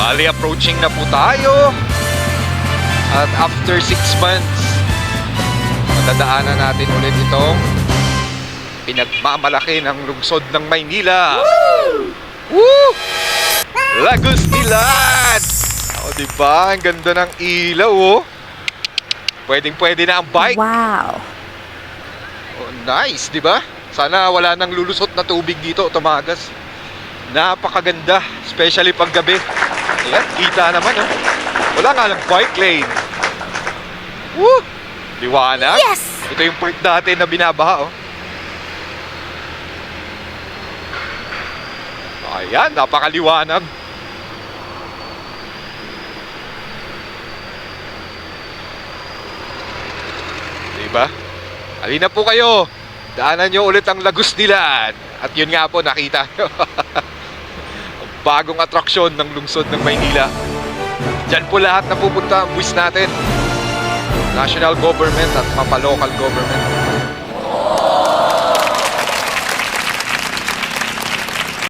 Bali, approaching na po tayo. At after 6 months, madadaanan natin ulit itong pinagmamalaki ng lungsod ng Maynila. Woo! Lagos Nilan! O, diba? Ang ganda ng ilaw, oh. Pwedeng pwede na ang bike. Wow. Oh, nice, di ba? Sana wala nang lulusot na tubig dito, tumagas. Napakaganda, especially pag gabi. Ayan, kita naman, oh. Wala nga lang bike lane. Woo! Liwanag. Yes! Ito yung part dati na binabaha, oh. Ayan, napakaliwanag. Diba? Halina po kayo. Daanan nyo ulit ang Lagos Dilan. At yun nga po, nakita nyo. bagong atraksyon ng lungsod ng Maynila. Diyan po lahat na pupunta ang buwis natin. National government at mapa-local government.